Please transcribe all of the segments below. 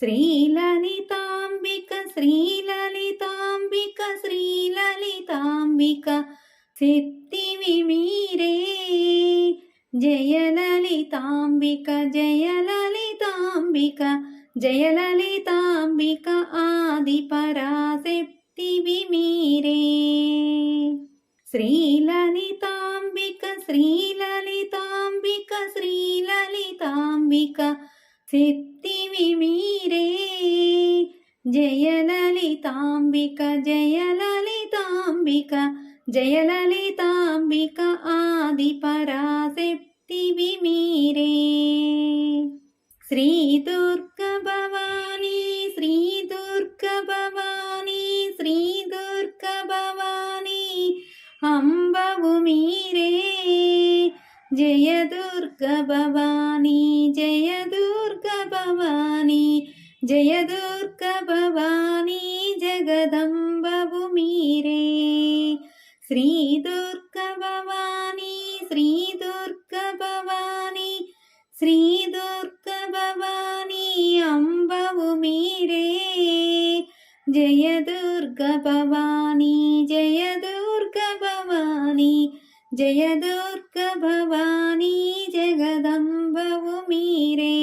శ్రీలలితాంబిక శ్రీలలితాంబిక శ్రీలలితాంబిక శక్తివి మీరే జయలలితాంబిక జయలలితాంబిక జయలలితాంబిక ఆది పరాశక్తివి మీరే శ్రీలలితాంబిక శ్రీలలితాంబిక శ్రీలలితాంబిక శక్తివి మీరే. జయలలితాంబిక జయలలితాంబిక జయలలితాంబిక ఆది పరాశక్తివి మీరే. శ్రీ దుర్గ భవానీ శ్రీ దుర్గ భవానీ శ్రీ దుర్గ భవానీ అంబవు మీరే. జయ దుర్గ భవానీ జయ దుర్గ భవానీ జయ దుర్గ భవానీ జగదంబవు మీరే శ్రీ దుర్గ భవానీ శ్రీ దుర్గ భవానీ శ్రీ దుర్గ భవానీ అంబవు మీరే జయ దుర్గ భవానీ జయ దుర్గ భవానీ జయ దుర్గ భవానీ జగదంబవు మీరే.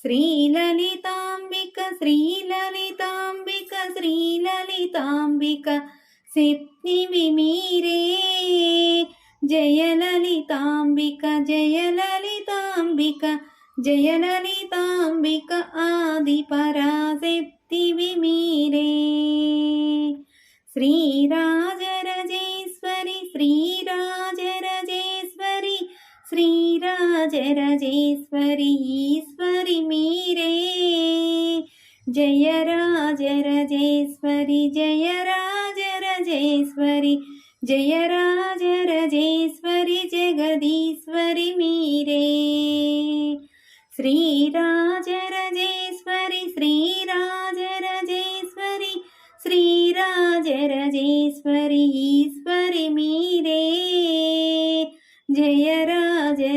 శ్రీలలితాంబిక శ్రీలలితాంబిక శ్రీలలితాంబిక శక్తివి మీరే. జయలలితాంబిక జయలలితాంబిక జయలలితాంబిక ఆది పరాశక్తివి మీరే. శ్రీరాజ శ్రీరాజరజేశ్వరి ఈశ్వరి మీరే జయ రాజరజేశ్వరి జయ రాజరజేశ్వరి జయ రాజరజేశ్వరి జగదీశ్వరి మీరే శ్రీరాజరజేశ్వరి శ్రీరాజరజేశ్వరి శ్రీరాజరజేశ్వరి ఈశ్వరి మీరే జయ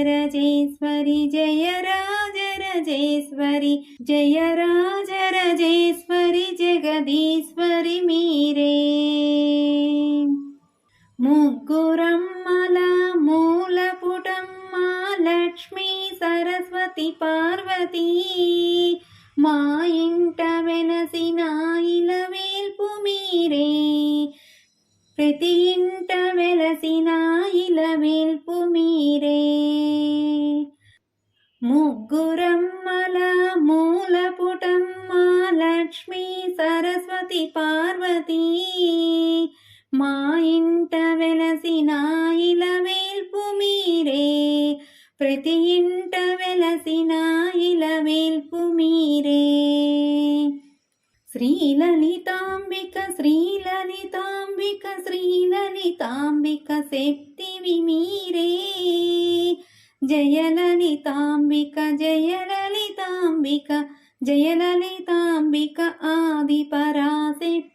రజేశ్వరి జయ రాజరజేశ్వరి జయ రాజరజేశ్వరి జగదీశ్వరి మీరే. ముగ్గురమ్మల మూలపుటమ్మ లక్ష్మీ సరస్వతి పార్వతీ మా ఇంట ప్రతి ఇంట వెలసిన ఇలవేల్పు మీరే. ముగ్గురమ్మల మూలపుటమ్మ లక్ష్మీ సరస్వతి పార్వతి. మా ఇంట వెలసిన ఇలవేల్పు మీరే. ప్రతి ఇంట వెలసిన ఇలవేల్పు మీరే. శ్రీలలితాంబిక శ్రీలలితాంబిక శ్రీలలితాంబిక శక్తివి మీరే జయలలితాంబిక జయలలితాంబిక జయలలితాంబిక ఆది పరాశక్తి